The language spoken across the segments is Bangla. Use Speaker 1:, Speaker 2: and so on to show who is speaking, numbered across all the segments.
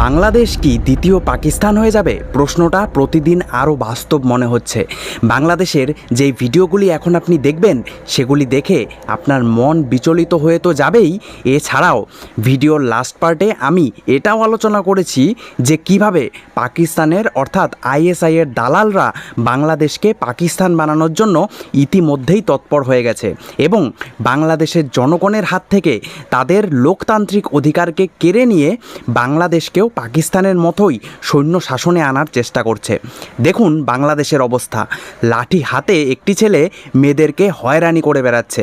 Speaker 1: বাংলাদেশ কি দ্বিতীয় পাকিস্তান হয়ে যাবে? প্রশ্নটা প্রতিদিন আরও বাস্তব মনে হচ্ছে। বাংলাদেশের যেই ভিডিওগুলি এখন আপনি দেখবেন, সেগুলি দেখে আপনার মন বিচলিত হয়ে তো যাবেই। এছাড়াও, ভিডিওর লাস্ট পার্টে আমি এটাও আলোচনা করেছি যে কীভাবে পাকিস্তানের অর্থাৎ আইএসআই এর দালালরা বাংলাদেশকে পাকিস্তান বানানোর জন্য ইতিমধ্যেই তৎপর হয়ে গেছে এবং বাংলাদেশের জনগণের হাত থেকে তাদের লোকতান্ত্রিক অধিকারকে কেড়ে নিয়ে বাংলাদেশকেও পাকিস্তানের মতোই সৈন্য শাসনে আনার চেষ্টা করছে। দেখুন বাংলাদেশের অবস্থা। লাঠি হাতে একটি ছেলে মেয়েদেরকে হয়রানি করে বেড়াচ্ছে।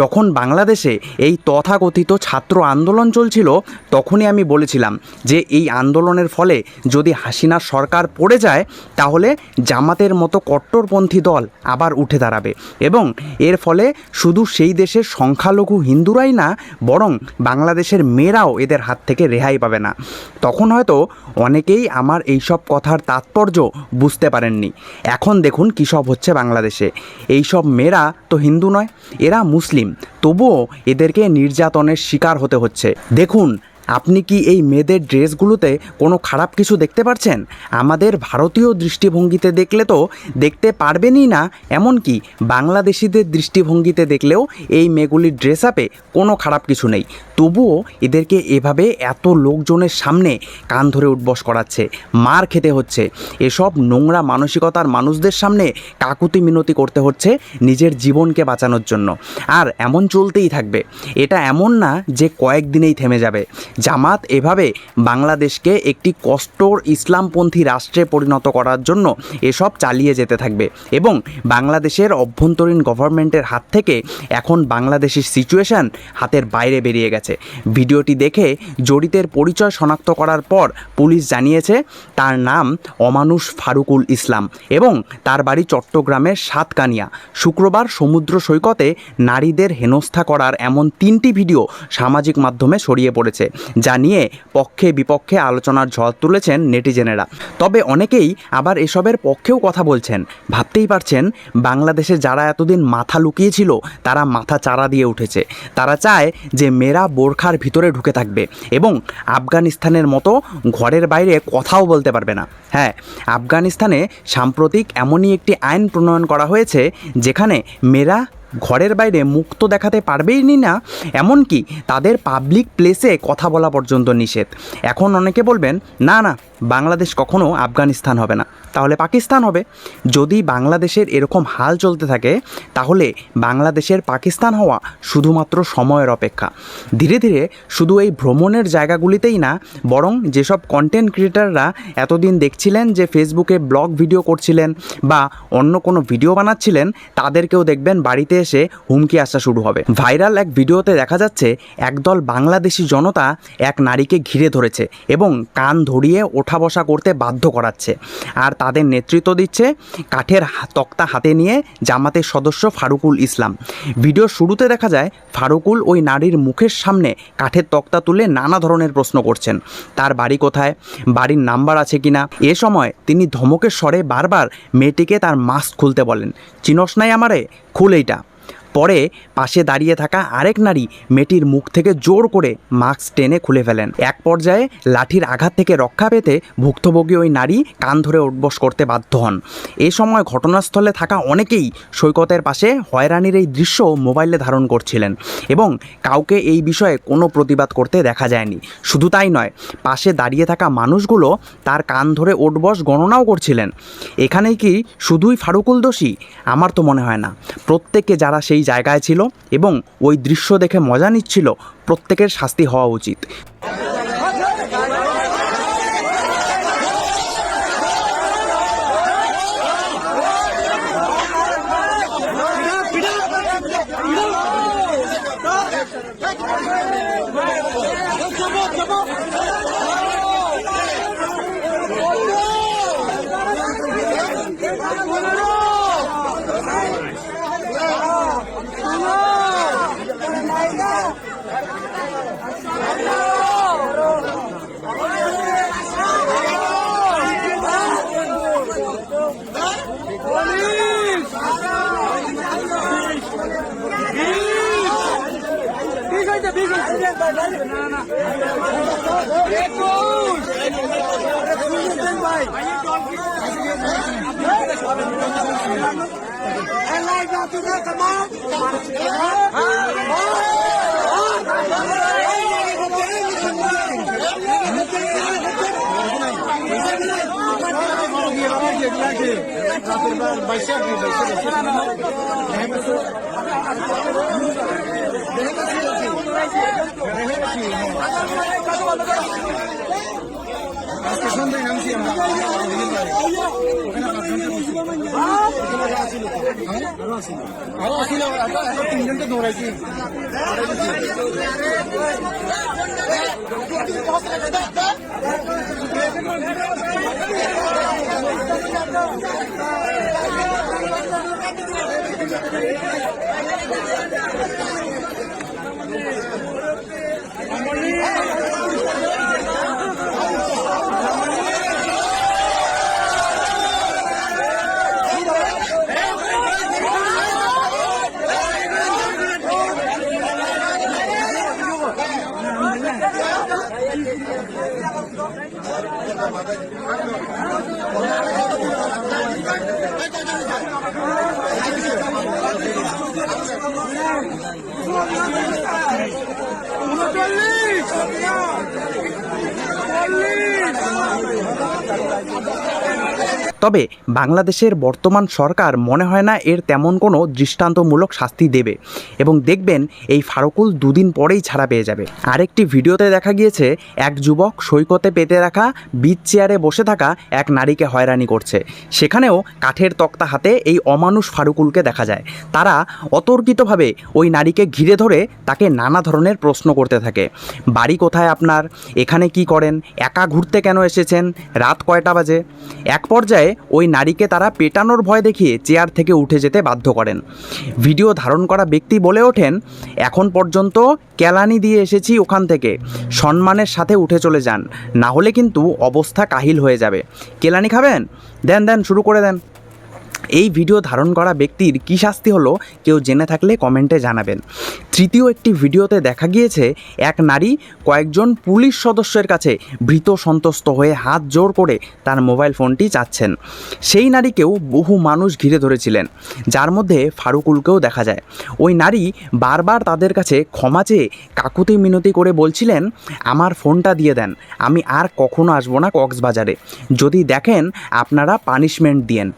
Speaker 1: যখন বাংলাদেশে এই তথাকথিত ছাত্র আন্দোলন চলছিল, তখনই আমি বলেছিলাম যে এই আন্দোলনের ফলে যদি হাসিনার সরকার পড়ে যায়, তাহলে জামাতের মতো কট্টরপন্থী দল আবার উঠে দাঁড়াবে এবং এর ফলে শুধু সেই দেশের সংখ্যালঘু হিন্দুরাই না, বরং বাংলাদেশের মেয়েরাও এদের হাত থেকে রেহাই পাবে না। তখন হয়তো অনেকেই আমার এইসব কথার তাৎপর্য বুঝতে পারেননি। এখন দেখুন কী সব হচ্ছে বাংলাদেশে। এইসব মেয়েরা তো হিন্দু নয়, এরা মুসলিম। তবুও এদেরকে নির্যাতনের শিকার হতে হচ্ছে। দেখুন, আপনি কি এই মেয়েদের ড্রেসগুলোতে কোনো খারাপ কিছু দেখতে পারছেন? আমাদের ভারতীয় দৃষ্টিভঙ্গিতে দেখলে তো দেখতে পারবেনই না। এমনকি বাংলাদেশিদের দৃষ্টিভঙ্গিতে দেখলেও এই মেয়েগুলির ড্রেস আপে কোনো খারাপ কিছু নেই। তবুও এদেরকে এভাবে এত লোকজনের সামনে কান ধরে উঠবস করাচ্ছে, মার খেতে হচ্ছে। এসব নোংরা মানসিকতার মানুষদের সামনে কাকুতি মিনতি করতে হচ্ছে নিজের জীবনকে বাঁচানোর জন্য। আর এমন চলতেই থাকবে। এটা এমন না যে কয়েকদিনেই থেমে যাবে। জামাত এভাবে বাংলাদেশকে একটি কষ্টর ইসলামপন্থী রাষ্ট্রে পরিণত করার জন্য এসব চালিয়ে যেতে থাকবে এবং বাংলাদেশের অভ্যন্তরীণ গভর্নমেন্টের হাত থেকে এখন বাংলাদেশের সিচুয়েশন হাতের বাইরে বেরিয়ে গেছে। ভিডিওটি দেখে জড়িতের পরিচয় শনাক্ত করার পর পুলিশ জানিয়েছে, তার নাম অমানুষ ফারুকুল ইসলাম এবং তার বাড়ি চট্টগ্রামের সাতকানিয়া। শুক্রবার সমুদ্র সৈকতে নারীদের হেনস্থা করার এমন তিনটি ভিডিও সামাজিক মাধ্যমে ছড়িয়ে পড়েছে, যা নিয়ে পক্ষে বিপক্ষে আলোচনার ঝড় তুলেছেন নেটিজেনেরা। তবে অনেকেই আবার এসবের পক্ষেও কথা বলছেন। ভাবতেই পারছেন, বাংলাদেশে যারা এতদিন মাথা লুকিয়েছিল, তারা মাথা চারা দিয়ে উঠেছে। তারা চায় যে মেয়েরা বোরখার ভিতরে ঢুকে থাকবে এবং আফগানিস্তানের মতো ঘরের বাইরে কথাও বলতে পারবে না। হ্যাঁ আফগানিস্তানে সাম্প্রতিক এমনই একটি আইন প্রণয়ন করা হয়েছে যেখানে মেয়েরা ঘরের বাইরে মুক্ত দেখাতে পারবেই নি না, এমনকি তাদের পাবলিক প্লেসে কথা বলা পর্যন্ত নিষেধ। এখন অনেকে বলবেন, না না, বাংলাদেশ কখনো আফগানিস্তান হবে না। তাহলে পাকিস্তান হবে। যদি বাংলাদেশের এরকম হাল চলতে থাকে, তাহলে বাংলাদেশের পাকিস্তান হওয়া শুধুমাত্র সময়ের অপেক্ষা। ধীরে ধীরে শুধু এই ভ্রমণের জায়গাগুলিতেই না, বরং যেসব কন্টেন্ট ক্রিয়েটাররা এতদিন দেখছিলেন যে ফেসবুকে ব্লগ ভিডিও করছিলেন বা অন্য কোনো ভিডিও বানাচ্ছিলেন, তাদেরকেও দেখবেন বাড়িতে এসে হুমকি আসা শুরু হবে। ভাইরাল এক ভিডিওতে দেখা যাচ্ছে, একদল বাংলাদেশি জনতা এক নারীকে ঘিরে ধরেছে এবং কান ধরিয়ে ওঠা বসা করতে বাধ্য করাচ্ছে। আর তাদের নেতৃত্ব দিচ্ছে কাঠের তক্তা হাতে নিয়ে জামাতের সদস্য ফারুকুল ইসলাম। ভিডিও শুরুতে দেখা যায়, ফারুকুল ওই নারীর মুখের সামনে কাঠের তক্তা তুলে নানা ধরনের প্রশ্ন করছেন। তার বাড়ি কোথায়? বাড়ির নাম্বার আছে কি না এ সময় তিনি ধমকের স্বরে বারবার মেয়েটিকে তার মাস্ক খুলতে বলেন। চিনস নাই আমারে? খুল এইটা। পরে পাশে দাঁড়িয়ে থাকা আরেক নারী মেয়েটির মুখ থেকে জোর করে মাস্ক টেনে খুলে ফেলেন। এক পর্যায়ে লাঠির আঘাত থেকে রক্ষা পেতে ভুক্তভোগী ওই নারী কান ধরে উঠবস করতে বাধ্য হন। এ সময় ঘটনাস্থলে থাকা অনেকেই সৈকতের পাশে হয়রানির এই দৃশ্য মোবাইলে ধারণ করছিলেন এবং কাউকে এই বিষয়ে কোনো প্রতিবাদ করতে দেখা যায়নি। শুধু তাই নয়, পাশে দাঁড়িয়ে থাকা মানুষগুলো তার কান ধরে ওঠবস গণনাও করছিলেন। এখানেই কি শুধুই ফারুকুল দোষী? আমার তো মনে হয় না। প্রত্যেকে যারা সেই জায়গায় ছিল এবং ওই দৃশ্য দেখে মজা নিচ্ছিল প্রত্যেকের শাস্তি হওয়া উচিত।
Speaker 2: I'm বিশ হয়েছে বিশ হয়েছে আরও আসিল এত তিনজনকে দৌড়াইছি উনচল্লিশ চল্লিশ
Speaker 1: তবে বাংলাদেশের বর্তমান সরকার মনে হয় না এর তেমন কোনো দৃষ্টান্তমূলক শাস্তি দেবে এবং দেখবেন এই ফারুকুল দুদিন পরেই ছাড়া পেয়ে যাবে। আরেকটি ভিডিওতে দেখা গিয়েছে, এক যুবক সৈকতে পেতে রাখা বিচ চেয়ারে বসে থাকা এক নারীকে হয়রানি করছে। সেখানেও কাঠের তক্তা হাতে এই অমানুষ ফারুকুলকে দেখা যায়। তারা অতর্কিতভাবে ওই নারীকে ঘিরে ধরে তাকে নানা ধরনের প্রশ্ন করতে থাকে। বাড়ি কোথায় আপনার? এখানে কি করেন? একা ঘুরতে কেন এসেছেন? রাত কয়টা বাজে? এক পর্যায়ে ওই নারীকে তারা পেটানোর ভয় দেখিয়ে চেয়ার থেকে উঠে যেতে বাধ্য করেন। ভিডিও ধারণ করা ব্যক্তি বলে ওঠেন, এখন পর্যন্ত কেলানি দিয়ে এসেছি ওখান থেকে। সম্মানের সাথে উঠে চলে যান। না হলে কিন্তু অবস্থা কাহিল হয়ে যাবে। কেলানি খাবেন? দেন দেন, শুরু করে দেন। এই ভিডিও ধারণ করা ব্যক্তির কী শাস্তি হলো কেউ জেনে থাকলে কমেন্টে জানাবেন। তৃতীয় একটি ভিডিওতে দেখা গিয়েছে, এক নারী কয়েকজন পুলিশ সদস্যের কাছে ভীত সন্তুষ্ট হয়ে হাত জোর করে তার মোবাইল ফোনটি চাচ্ছেন। সেই নারীকেও বহু মানুষ ঘিরে ধরেছিলেন, যার মধ্যে ফারুকুলকেও দেখা যায়। ওই নারী বারবার তাদের কাছে ক্ষমা চেয়ে কাকুতি মিনতি করে বলছিলেন, আমার ফোনটা দিয়ে দেন, আমি আর কখনো আসব না কক্সবাজারে। যদি দেখেন, আপনারা পানিশমেন্ট দিয়েন।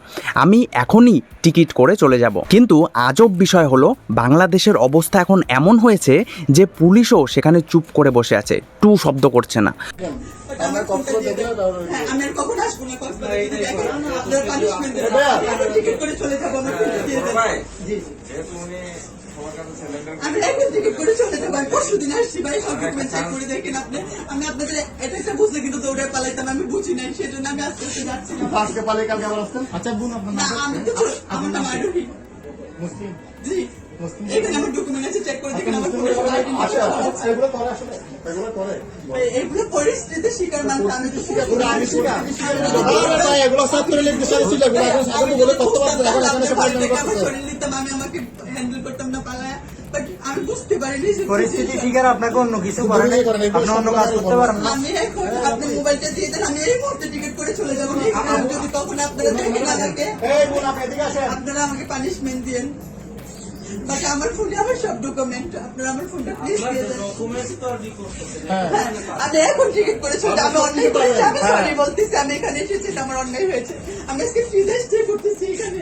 Speaker 1: আমি এখনই টিকিট করে চলে যাব। কিন্তু আজব বিষয় হলো, বাংলাদেশের অবস্থা এখন এমন হয়েছে যে পুলিশও সেখানে চুপ করে বসে আছে। টু শব্দ করছে না।
Speaker 2: আমার
Speaker 3: আমি আমার এখন করে চলে পরশু দিন আসছি ভাই সব ডকুমেন্ট চেক করে দেখেন আপনি। আপনাদের এটা একটা বুঝলে কিন্তু দৌড়ে পালাইতাম আমি বুঝি নাই সেজন্য আমি আস্তে আস্তে যাচ্ছি।
Speaker 2: আজকে পালে কালকে আবার আসতেন? আচ্ছা বোন আপনার নাম
Speaker 3: আমি তো আমার নাম আরোহী
Speaker 2: মুসলিম?
Speaker 3: জি। এখানে আমার ডকুমেন্ট আছে চেক করে দেখেন আমার ফোনে সব ID
Speaker 2: আচ্ছা
Speaker 3: আছে।
Speaker 2: এগুলো করে আসলে এগুলো করে।
Speaker 3: এই- পরিস্থিতিতে শিকার আমি তো শিকার
Speaker 2: এগুলো আমি এগুলো সব করে লিখতে এগুলো এখন বলে এখন এখানে
Speaker 3: আমি আমাকে হ্যান্ডেল করতাম না পালায় বাট আমি বুঝতে পারিনি যে
Speaker 4: আপনাকে অন্য কিছু করেন আপনি অন্য কাজ করতে পারেন না।
Speaker 3: আমি এখন আপনি মোবাইলটা দিয়ে দেন আমি এই মুহূর্তে টিকিট করে চলে যাব। এখানে যদি কখন আপনারা দেখেন আমাকে
Speaker 2: এই বোন আপনি এদিকে আসেন।
Speaker 3: আপনারা আমাকে পানিশমেন্ট দিয়েন। বাট আমার ফোনে আমার সব ডকুমেন্ট আপনারা আমার ফোনটা প্লিজ দিয়ে দেন।
Speaker 2: হ্যাঁ।
Speaker 3: হ্যাঁ, আমি এখন টিকিট করে চলে আমি অন্যায় করেছি আমি সরি বলতেছি আমি এখানে এসেছি আমার অন্যায় হয়েছে। আমি আজকে ফ্রিজে স্টে করতেছি এখানে।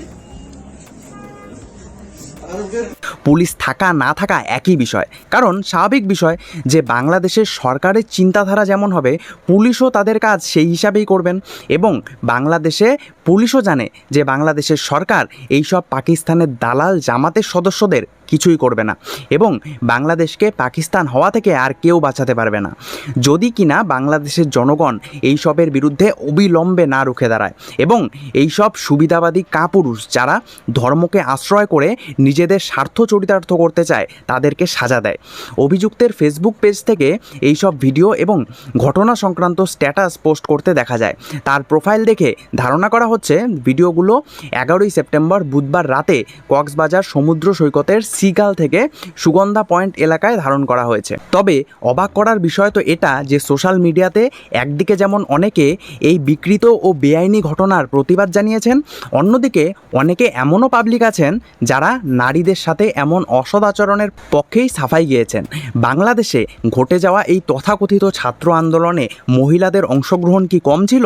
Speaker 1: পুলিশ থাকা, না থাকা একই বিষয়। কারণ স্বাভাবিক বিষয় যে বাংলাদেশের সরকারের চিন্তাধারা যেমন হবে, পুলিশও তাদের কাজ সেই হিসাবেই করবেন এবং বাংলাদেশে পুলিশও জানে যে বাংলাদেশের সরকার এইসব পাকিস্তানের দালাল জামাতের সদস্যদের কিছুই করবে না এবং বাংলাদেশকে পাকিস্তান হওয়া থেকে আর কেউ বাঁচাতে পারবে না। যদি কিনা বাংলাদেশের জনগণ এইসবের বিরুদ্ধে অবিলম্বে না রুখে দাঁড়ায় এবং এইসব সুবিধাবাদী কাপুরুষ যারা ধর্মকে আশ্রয় করে নিজেদের স্বার্থ চরিতার্থ করতে চায়, তাদেরকে সাজা দেয়। অভিযুক্তের ফেসবুক পেজ থেকে এইসব ভিডিও এবং ঘটনা সংক্রান্ত স্ট্যাটাস পোস্ট করতে দেখা যায়। তার প্রোফাইল দেখে ধারণা করা হচ্ছে ভিডিওগুলো এগারোই সেপ্টেম্বর বুধবার রাতে কক্সবাজার সমুদ্র সৈকতের সিগাল থেকে সুগন্ধা পয়েন্ট এলাকায় ধারণ করা হয়েছে। তবে অবাক করার বিষয় তো এটা যে সোশ্যাল মিডিয়াতে একদিকে যেমন অনেকে এই বিকৃত ও বেআইনি ঘটনার প্রতিবাদ জানিয়েছেন, অন্যদিকে অনেকে এমনও পাবলিক আছেন যারা নারীদের সাথে এমন অসদাচরণের পক্ষেই সাফাই গিয়েছেন। বাংলাদেশে ঘটে যাওয়া এই তথাকথিত ছাত্র আন্দোলনে মহিলাদের অংশগ্রহণ কি কম ছিল?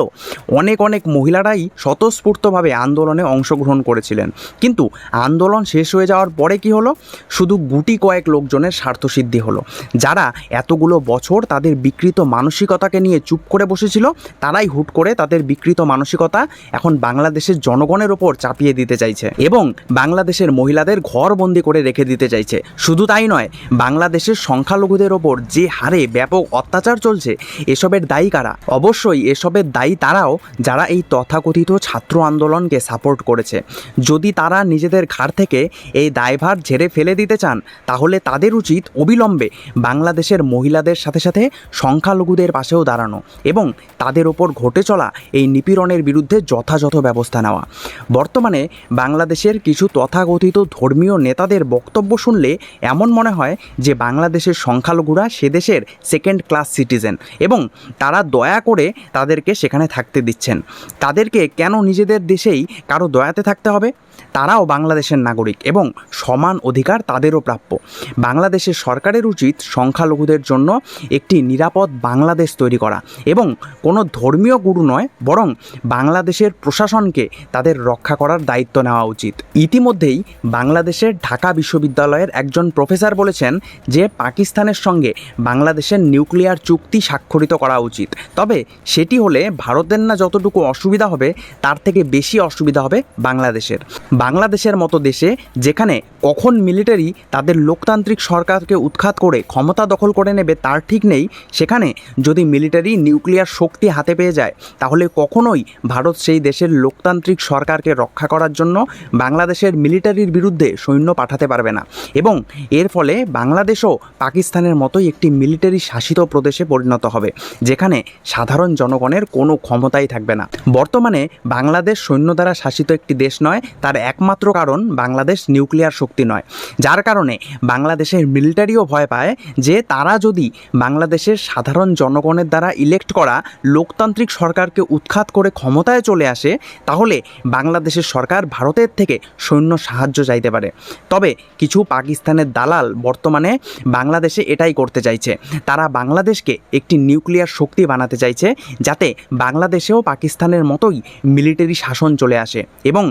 Speaker 1: অনেক অনেক মহিলারাই স্বতঃস্ফূর্তভাবে আন্দোলনে অংশগ্রহণ করেছিলেন। কিন্তু আন্দোলন শেষ হয়ে যাওয়ার পরে কি হলো? শুধু গুটি কয়েক লোকজনের স্বার্থসিদ্ধি হলো। যারা এতগুলো বছর তাদের বিকৃত মানসিকতাকে নিয়ে চুপ করে বসেছিল, তারাই হুট করে তাদের বিকৃত মানসিকতা এখন বাংলাদেশের জনগণের ওপর চাপিয়ে দিতে চাইছে এবং বাংলাদেশের মহিলাদের ঘরবন্দি করে রেখে দিতে চাইছে। শুধু তাই নয়, বাংলাদেশের সংখ্যালঘুদের ওপর যে হারে ব্যাপক অত্যাচার চলছে, এসবের দায়ী কারা? অবশ্যই এসবের দায়ী তারাও যারা এই তথাকথিত ছাত্র আন্দোলনকে সাপোর্ট করেছে। যদি তারা নিজেদের ঘাড় থেকে এই দায়ভার ঝেড়ে ফেলে দিতে চান, তাহলে তাদের উচিত অবিলম্বে বাংলাদেশের মহিলাদের সাথে সাথে সংখ্যালঘুদের পাশেও দাঁড়ানো এবং তাদের ওপর ঘটে চলা এই নিপীড়নের বিরুদ্ধে যথাযথ ব্যবস্থা নেওয়া। বর্তমানে বাংলাদেশের কিছু তথাকথিত ধর্মীয় নেতাদের বক্তব্য শুনলে এমন মনে হয় যে বাংলাদেশের সংখ্যালঘুরা সে দেশের সেকেন্ড ক্লাস সিটিজেন এবং তারা দয়া করে তাদেরকে সেখানে থাকতে দিচ্ছেন। তাদেরকে কেন নিজেদের দেশেই কারও দয়াতে থাকতে হবে। তারাও বাংলাদেশের নাগরিক এবং সমান অধিকার তাদেরও প্রাপ্য। বাংলাদেশের সরকারের উচিত সংখ্যালঘুদের জন্য একটি নিরাপদ বাংলাদেশ তৈরি করা এবং কোনো ধর্মীয় গুরু নয়, বরং বাংলাদেশের প্রশাসনকে তাদের রক্ষা করার দায়িত্ব নেওয়া উচিত। ইতিমধ্যেই বাংলাদেশের ঢাকা বিশ্ববিদ্যালয়ের একজন প্রফেসর বলেছেন যে, পাকিস্তানের সঙ্গে বাংলাদেশের নিউক্লিয়ার চুক্তি স্বাক্ষরিত করা উচিত। তবে সেটি হলে ভারতের না যতটুকু অসুবিধা হবে তার থেকে বেশি অসুবিধা হবে বাংলাদেশের। বাংলাদেশের মতো দেশে যেখানে কখন মিলিটারি তাদের লোকতান্ত্রিক সরকারকে উৎখাত করে ক্ষমতা দখল করে নেবে তার ঠিক নেই, সেখানে যদি মিলিটারি নিউক্লিয়ার শক্তি হাতে পেয়ে যায়, তাহলে কখনোই ভারত সেই দেশের লোকতান্ত্রিক সরকারকে রক্ষা করার জন্য বাংলাদেশের মিলিটারির বিরুদ্ধে সৈন্য পাঠাতে পারবে না। এবং এর ফলে বাংলাদেশও পাকিস্তানের মতোই একটি মিলিটারি শাসিত প্রদেশে পরিণত হবে, যেখানে সাধারণ জনগণের কোনো ক্ষমতাই থাকবে না। বর্তমানে বাংলাদেশ সৈন্য দ্বারা শাসিত একটি দেশ নয়, তার একমাত্র কারণ বাংলাদেশ নিউক্লিয়ার শক্তি নয়। যার কারণে বাংলাদেশের মিলিটারিও ভয় পায় যে তারা যদি বাংলাদেশের সাধারণ জনগণের দ্বারা ইলেক্ট করা লোকতান্ত্রিক সরকারকে উৎখাত করে ক্ষমতায় চলে আসে, তাহলে বাংলাদেশের সরকার ভারতের থেকে সৈন্য সাহায্য চাইতে পারে। তবে কিছু পাকিস্তানের দালাল বর্তমানে বাংলাদেশে এটাই করতে চাইছে। তারা বাংলাদেশকে একটি নিউক্লিয়ার শক্তি বানাতে চাইছে, যাতে বাংলাদেশেও পাকিস্তানের মতোই মিলিটারি শাসন চলে আসে এবং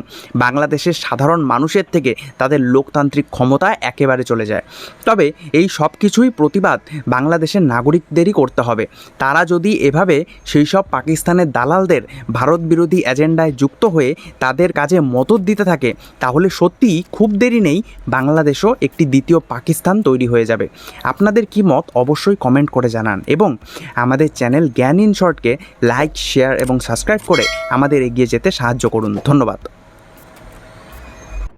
Speaker 1: বাংলাদেশের সাধারণ মানুষের থেকে তাদের লোকতান্ত্রিক ক্ষমতা একেবারে চলে যায়। তবে এই সব কিছুই প্রতিবাদ বাংলাদেশের নাগরিকদেরই করতে হবে। তারা যদি এভাবে সেই সব পাকিস্তানের দালালদের ভারত বিরোধী এজেন্ডায় যুক্ত হয়ে তাদের কাজে মদত দিতে থাকে, তাহলে সত্যিই খুব দেরি নেই বাংলাদেশও একটি দ্বিতীয় পাকিস্তান তৈরি হয়ে যাবে। আপনাদের কি মত অবশ্যই কমেন্ট করে জানান এবং আমাদের চ্যানেল জ্ঞান ইন শর্টকে লাইক, শেয়ার এবং সাবস্ক্রাইব করে আমাদের এগিয়ে যেতে সাহায্য করুন। ধন্যবাদ।